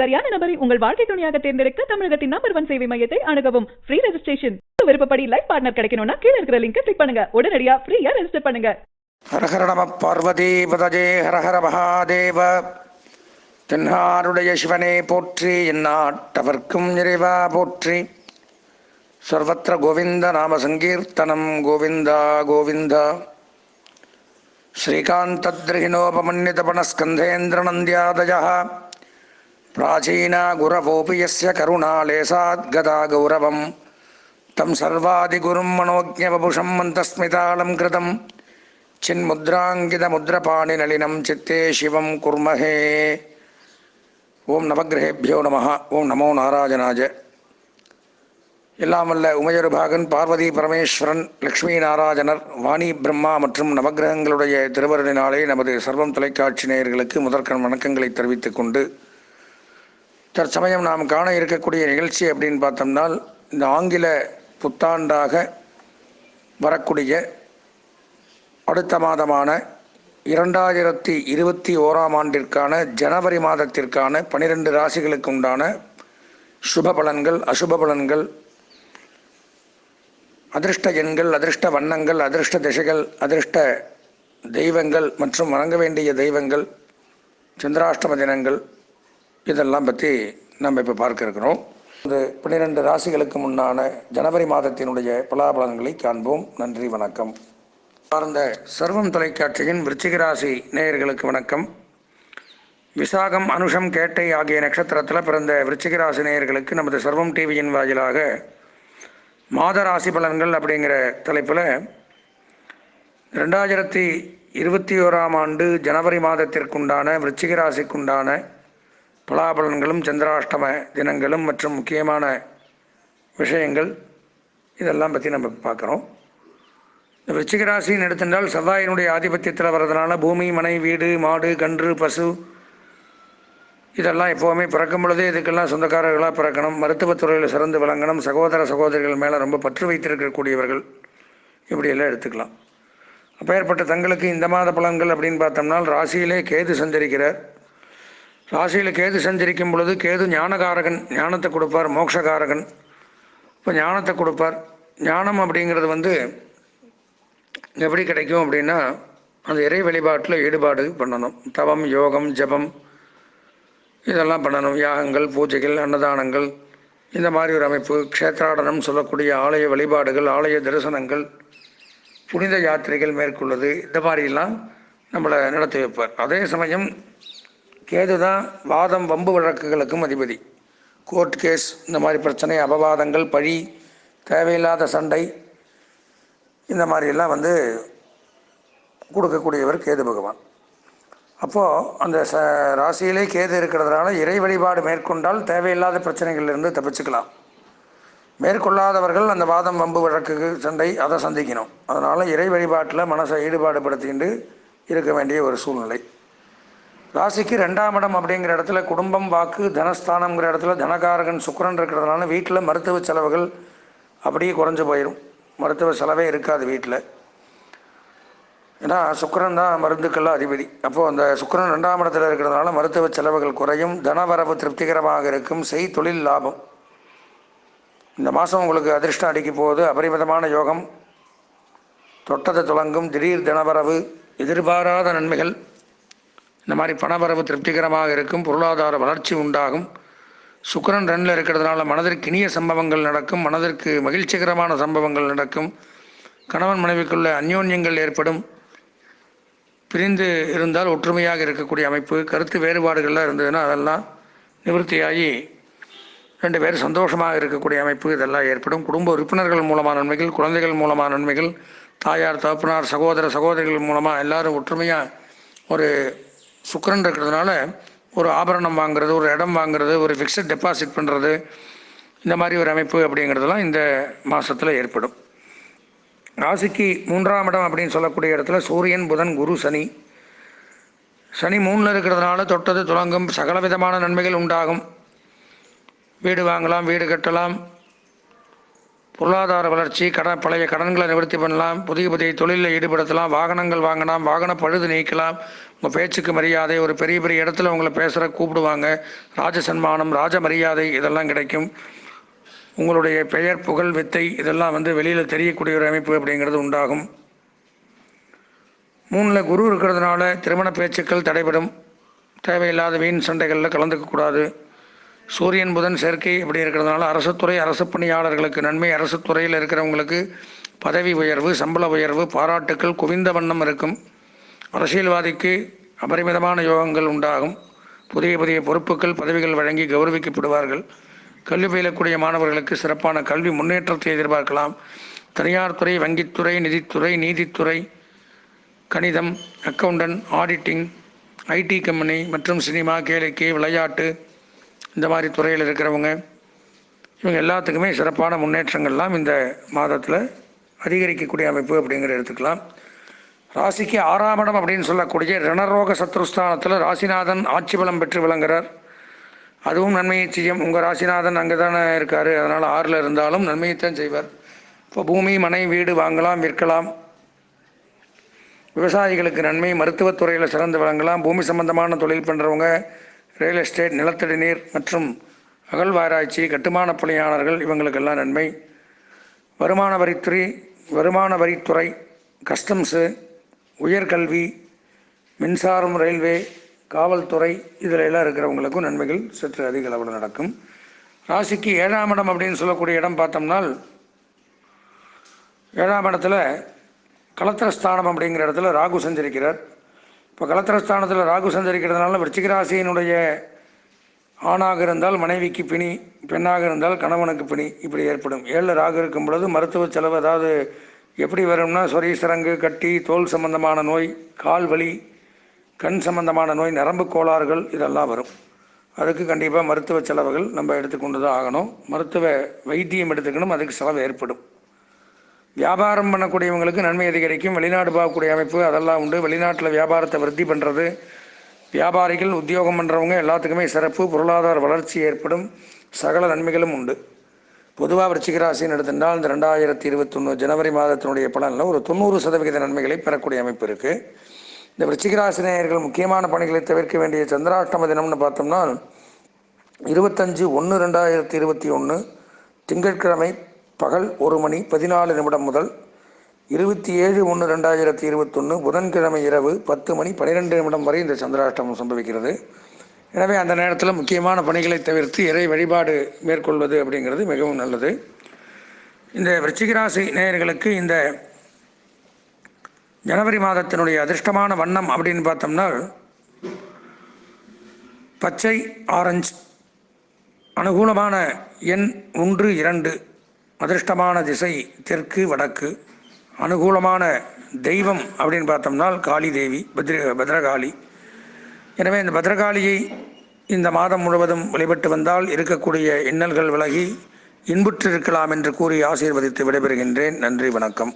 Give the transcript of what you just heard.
சரியான நபரை உங்கள் வாழ்க்கை துணையாக தேர்ந்தெடுக்க தமிழகத்தின் நம்பர் ஒன் சேவை மையத்தை அணுகவும். ஃப்ரீ ரெஜிஸ்ட்ரேஷன் விருப்பப்படி லைஃப் பார்ட்னர் கிடைக்கணும்னா கீழே இருக்கிற லிங்க் கிளிக் பண்ணுங்க. உடனடியா ஃப்ரீயா ரெஜிஸ்டர் பண்ணுங்க. ஹரஹர நம பார்வதி பதஜே ஹரஹர மகாதேவ. தென்னாருடைய சிவனே போற்றி. எந்நாட்டவர்க்கும் நிறைவா போற்றி. சர்வத்திர கோவிந்த நாம சங்கீர்த்தனம் கோவிந்தா கோவிந்தா. ஸ்ரீகாந்தத்ரிகிணோபமன்யதபணஸ்கந்தேந்திரநந்தியாதயா प्राचीना गुरवोऽपि यस्य करुणालेशाद्गदा गौरवं तं सर्वादिगुरुं मनोज्ञवपुषं मन्तस्मितालं कृतं चिन्मुद्राङ्कितमुद्रपाणिनलिनं चित्ते शिवं कुर्महे ॐ नवग्रहेभ्यो नमः ॐ नमो नारायणाय எல்லாம் வல்ல உமையொருபாகன் பார்வதி பரமேஸ்வரன் லக்ஷ்மி நாராயணர் வாணி பிரம்மா மற்றும் நவக்கிரகங்களுடைய திருவருளினாலே நமது சர்வம் தொலைக்காட்சி நேயர்களுக்கு முதற்கண் வணக்கங்களை தெரிவித்துக் கொண்டு தற்சமயம் நாம் காண இருக்கக்கூடிய நிகழ்ச்சி அப்படின்னு பார்த்தோம்னால் இந்த ஆங்கில புத்தாண்டாக வரக்கூடிய அடுத்த மாதமான இரண்டாயிரத்தி இருபத்தி ஓராம் ஆண்டிற்கான ஜனவரி மாதத்திற்கான பனிரெண்டு ராசிகளுக்கு உண்டான சுப பலன்கள் அசுப பலன்கள் அதிர்ஷ்ட எண்கள் அதிர்ஷ்ட வண்ணங்கள் அதிர்ஷ்ட திசைகள் அதிர்ஷ்ட தெய்வங்கள் மற்றும் வணங்க வேண்டிய தெய்வங்கள் சந்திராஷ்டம தினங்கள் இதெல்லாம் பற்றி நம்ம இப்போ பார்க்க இருக்கிறோம். இந்த பன்னிரெண்டு ராசிகளுக்கு முன்னான ஜனவரி மாதத்தினுடைய பலாபலன்களை காண்போம். நன்றி வணக்கம். சார்ந்த சர்வம் தொலைக்காட்சியின் விருச்சிகராசி நேயர்களுக்கு வணக்கம். விசாகம் அனுஷம் கேட்டை ஆகிய நட்சத்திரத்தில் பிறந்த விருச்சிகராசி நேயர்களுக்கு நமது சர்வம் டிவியின் வாயிலாக மாத ராசி பலன்கள் அப்படிங்கிற தலைப்பில் ரெண்டாயிரத்தி இருபத்தி ஓராம் ஆண்டு ஜனவரி மாதத்திற்குண்டான விருச்சிகராசிக்குண்டான பலாபலன்களும் சந்திராஷ்டம தினங்களும் மற்றும் முக்கியமான விஷயங்கள் இதெல்லாம் பற்றி நம்ம பார்க்குறோம். இந்த விருச்சிக ராசின்னு எடுத்துட்டால் செவ்வாயினுடைய ஆதிபத்தியத்தில் வர்றதுனால பூமி மனை வீடு மாடு கன்று பசு இதெல்லாம் எப்போவுமே பிறக்கும் பொழுதே இதுக்கெல்லாம் சொந்தக்காரர்களாக பிறக்கணும். மருத்துவத்துறையில் சிறந்து விளங்கணும். சகோதர சகோதரிகள் மேலே ரொம்ப பற்று வைத்திருக்கக்கூடியவர்கள் இப்படியெல்லாம் எடுத்துக்கலாம். அப்பேற்பட்ட தங்களுக்கு இந்த மாத பலன்கள் அப்படின்னு பார்த்தோம்னா ராசியிலே கேது சஞ்சரிக்கிறார். ராசியில் கேது சஞ்சரிக்கும் பொழுது கேது ஞானகாரகன் ஞானத்தை கொடுப்பார் மோட்சகாரகன். இப்போ ஞானத்தை கொடுப்பார். ஞானம் அப்படிங்கிறது வந்து எப்படி கிடைக்கும் அப்படின்னா அந்த இறை வழிபாட்டில் ஈடுபாடு பண்ணணும். தவம் யோகம் ஜபம் இதெல்லாம் பண்ணணும். யாகங்கள் பூஜைகள் அன்னதானங்கள் இந்த மாதிரி ஒரு அமைப்பு க்ஷேத்ராடனம் சொல்லக்கூடிய ஆலய வழிபாடுகள் ஆலய தரிசனங்கள் புனித யாத்திரைகள் மேற்கொள்வது இந்த மாதிரிலாம் நம்மளை நடத்தி வைப்பார். அதே சமயம் கேது தான் வாதம் வம்பு வழக்குகளுக்கும் அதிபதி. கோர்ட் கேஸ் இந்த மாதிரி பிரச்சனை அபவாதங்கள் பழி தேவையில்லாத சண்டை இந்த மாதிரியெல்லாம் வந்து கொடுக்கக்கூடியவர் கேது பகவான். அப்போது அந்த ச ராசியிலே கேது இருக்கிறதுனால இறை வழிபாடு மேற்கொண்டால் தேவையில்லாத பிரச்சனைகளிலிருந்து தப்பிச்சுக்கலாம். மேற்கொள்ளாதவர்கள் அந்த வாதம் வம்பு வழக்கு சண்டை அதை சந்திக்கணும். அதனால் இறை வழிபாட்டில் மனசை ஈடுபாடுபடுத்திட்டு இருக்க வேண்டிய ஒரு சூழ்நிலை. ராசிக்கு ரெண்டாம் இடம் அப்படிங்கிற இடத்துல குடும்பம் வாக்கு தனஸ்தானங்கிற இடத்துல தனகாரகன் சுக்கரன் இருக்கிறதுனால வீட்டில் மருத்துவ செலவுகள் அப்படியே குறைஞ்சு போயிடும் மருத்துவ செலவே இருக்காது வீட்டில் ஏன்னா சுக்கரன் தான் மருந்துக்கெல்லாம் அதிபதி. அப்போது அந்த சுக்கரன் ரெண்டாம் இடத்துல இருக்கிறதுனால மருத்துவ செலவுகள் குறையும் தனவரவு திருப்திகரமாக இருக்கும் செய் தொழில் லாபம். இந்த மாதம் உங்களுக்கு அதிர்ஷ்டம் அடிக்க போகுது. அபரிமிதமான யோகம். தொட்டது துளங்கும் திடீர் தனவரவு எதிர்பாராத நன்மைகள். இந்த மாதிரி பணவரவு திருப்திகரமாக இருக்கும் பொருளாதார வளர்ச்சி உண்டாகும். சுக்கரன் ரன்னில் இருக்கிறதுனால மனதிற்கு இனிய சம்பவங்கள் நடக்கும் மனதிற்கு மகிழ்ச்சிகரமான சம்பவங்கள் நடக்கும். கணவன் மனைவிக்குள்ள அந்யோன்யங்கள் ஏற்படும். பிரிந்து இருந்தால் ஒற்றுமையாக இருக்கக்கூடிய அமைப்பு கருத்து வேறுபாடுகள்லாம் இருந்ததுன்னா அதெல்லாம் நிவர்த்தியாகி ரெண்டு பேரும் சந்தோஷமாக இருக்கக்கூடிய அமைப்பு இதெல்லாம் ஏற்படும். குடும்ப உறுப்பினர்கள் மூலமான நன்மைகள் குழந்தைகள் மூலமான நன்மைகள் தாயார் தகப்பனார் சகோதர சகோதரிகள் மூலமாக எல்லாரும் ஒற்றுமையாக ஒரு சுக்கரன் இருக்கிறதுனால ஒரு ஆபரணம் வாங்குறது ஒரு இடம் வாங்குறது ஒரு ஃபிக்ஸட் டெபாசிட் பண்ணுறது இந்த மாதிரி ஒரு அமைப்பு அப்படிங்கிறதுலாம் இந்த மாதத்தில் ஏற்படும். ராசிக்கு மூன்றாம் இடம் அப்படின்னு சொல்லக்கூடிய இடத்துல சூரியன் புதன் குரு சனி. சனி மூணில் இருக்கிறதுனால தொட்டது துலங்கும் சகல விதமான நன்மைகள் உண்டாகும். வீடு வாங்கலாம் வீடு கட்டலாம் பொருளாதார வளர்ச்சி கடன் பழைய கடன்களை நிவர்த்தி பண்ணலாம் புதிய புதிய தொழிலில் ஈடுபடுத்தலாம் வாகனங்கள் வாங்கலாம் வாகன பழுது நீக்கலாம். உங்கள் பேச்சுக்கு மரியாதை ஒரு பெரிய பெரிய இடத்துல உங்களை பேசுகிற கூப்பிடுவாங்க. ராஜ சன்மானம் ராஜ மரியாதை இதெல்லாம் கிடைக்கும். உங்களுடைய பெயர் புகழ் வித்தை இதெல்லாம் வந்து வெளியில் தெரியக்கூடிய ஒரு அமைப்பு அப்படிங்கிறது உண்டாகும். மூணில் குரு இருக்கிறதுனால திருமண பேச்சுக்கள் தடைபடும். தேவையில்லாத வீண் சண்டைகளில் கலந்துக்கக்கூடாது. சூரியன் புதன் சேர்க்கை இப்படி இருக்கிறதுனால அரசுத்துறை அரசு பணியாளர்களுக்கு நன்மை. அரசு துறையில் இருக்கிறவங்களுக்கு பதவி உயர்வு சம்பள உயர்வு பாராட்டுக்கள் குவிந்த வண்ணம் இருக்கும். அரசியல்வாதிக்கு அபரிமிதமான யோகங்கள் உண்டாகும். புதிய புதிய பொறுப்புகள் பதவிகள் வழங்கி கௌரவிக்கப்படுவார்கள். கல்வி பயிலக்கூடிய மாணவர்களுக்கு சிறப்பான கல்வி முன்னேற்றத்தை எதிர்பார்க்கலாம். தனியார் துறை வங்கித்துறை நிதித்துறை நீதித்துறை கணிதம் அக்கவுண்டன்ட் ஆடிட்டிங் ஐடி கம்பெனி மற்றும் சினிமா கேளிக்கை விளையாட்டு இந்த மாதிரி துறையில் இருக்கிறவங்க இவங்க எல்லாத்துக்குமே சிறப்பான முன்னேற்றங்கள்லாம் இந்த மாதத்தில் அதிகரிக்கக்கூடிய அமைப்பு அப்படிங்கிற எடுத்துக்கலாம். ராசிக்கு ஆறாம் இடம் அப்படின்னு சொல்லக்கூடிய ரணரோக சத்ருஸ்தானத்தில் ராசிநாதன் ஆட்சி பலம் பெற்று விளங்குறார். அதுவும் நன்மையை செய்யும். உங்கள் ராசிநாதன் அங்கே தானே இருக்கார். அதனால் ஆறில் இருந்தாலும் நன்மையைத்தான் செய்வார். இப்போ பூமி மனை வீடு வாங்கலாம் விற்கலாம். விவசாயிகளுக்கு நன்மை மருத்துவத்துறையில் சிறந்து விளங்கலாம். பூமி சம்பந்தமான தொழில் பண்ணுறவங்க ரியல் எஸ்டேட் நிலத்தடி நீர் மற்றும் அகழ்வாராய்ச்சி கட்டுமான பணியாளர்கள் இவங்களுக்கெல்லாம் நன்மை. வருமான வரித்துறை வருமான வரித்துறை கஸ்டம்ஸு உயர்கல்வி மின்சாரம் ரயில்வே காவல்துறை இதில் எல்லாம் இருக்கிறவங்களுக்கும் நன்மைகள் சற்று அதிக அளவில் நடக்கும். ராசிக்கு ஏழாம் இடம் அப்படின்னு சொல்லக்கூடிய இடம் பார்த்தோம்னால் ஏழாம் இடத்துல கலத்திரஸ்தானம் அப்படிங்கிற இடத்துல ராகு சஞ்சரிக்கிறார். இப்போ கலத்திரஸ்தானத்தில் ராகு சஞ்சரிக்கிறதுனால விருச்சிகராசியினுடைய ஆணாக இருந்தால் மனைவிக்கு பிணி பெண்ணாக இருந்தால் கணவனுக்கு பிணி இப்படி ஏற்படும். ஏழில் ராகு இருக்கும் பொழுது மருத்துவ செலவு அதாவது எப்படி வரும்னா சொறி சிரங்கு கட்டி தோல் சம்பந்தமான நோய் கால் வலி கண் சம்பந்தமான நோய் நரம்பு கோளாறுகள் இதெல்லாம் வரும். அதுக்கு கண்டிப்பாக மருத்துவ செலவுகள் நம்ம எடுத்துக்கொண்டு தான் ஆகணும். மருத்துவ வைத்தியம் எடுத்துக்கணும். அதுக்கு செலவு ஏற்படும். வியாபாரம் பண்ணக்கூடியவங்களுக்கு நன்மை அதிகரிக்கும் வெளிநாடு போகக்கூடிய அமைப்பு அதெல்லாம் உண்டு. வெளிநாட்டில் வியாபாரத்தை விருத்தி பண்ணுறது வியாபாரிகள் உத்தியோகம் பண்ணுறவங்க எல்லாத்துக்குமே சிறப்பு. பொருளாதார வளர்ச்சி ஏற்படும். சகல நன்மைகளும் உண்டு. பொதுவாக விருச்சிகராசின்னு எடுத்திருந்தால் இந்த ரெண்டாயிரத்தி இருபத்தொன்று ஜனவரி மாதத்தினுடைய பலனில் ஒரு தொண்ணூறு சதவிகித நன்மைகளை பெறக்கூடிய அமைப்பு இருக்குது இந்த விருச்சிகராசி நேயர்கள் முக்கியமான பணிகளை தவிர்க்க வேண்டிய சந்திராஷ்டம தினம்னு பார்த்தோம்னா இருபத்தஞ்சு ஒன்று ரெண்டாயிரத்தி இருபத்தி ஒன்று திங்கட்கிழமை பகல் ஒரு மணி பதினாலு நிமிடம் முதல் இருபத்தி ஏழு ஒன்று ரெண்டாயிரத்தி இருபத்தொன்று புதன்கிழமை இரவு பத்து மணி பன்னிரெண்டு நிமிடம் வரை இந்த சந்திராஷ்டமம் சம்பவிக்கிறது. எனவே அந்த நேரத்தில் முக்கியமான பணிகளை தவிர்த்து இறை வழிபாடு மேற்கொள்வது அப்படிங்கிறது மிகவும் நல்லது. இந்த விருச்சிகராசி நேயர்களுக்கு இந்த ஜனவரி மாதத்தினுடைய அதிர்ஷ்டமான வண்ணம் அப்படின்னு பார்த்தோம்னா பச்சை ஆரஞ்சு அனுகூலமான எண் ஒன்று இரண்டு அதிர்ஷ்டமான திசை தெற்கு வடக்கு அனுகூலமான தெய்வம் அப்படின்னு பார்த்தோம்னா காளி தேவி பத்ர பத்ரகாளி. எனவே இந்த பத்ரகாளியை இந்த மாதம் முழுவதும் வழிபட்டு வந்தால் இருக்கக்கூடிய இன்னல்கள் விலகி இன்புற்றிருக்கலாம் என்று கூறி ஆசீர்வதித்து விடைபெறுகின்றேன். நன்றி வணக்கம்.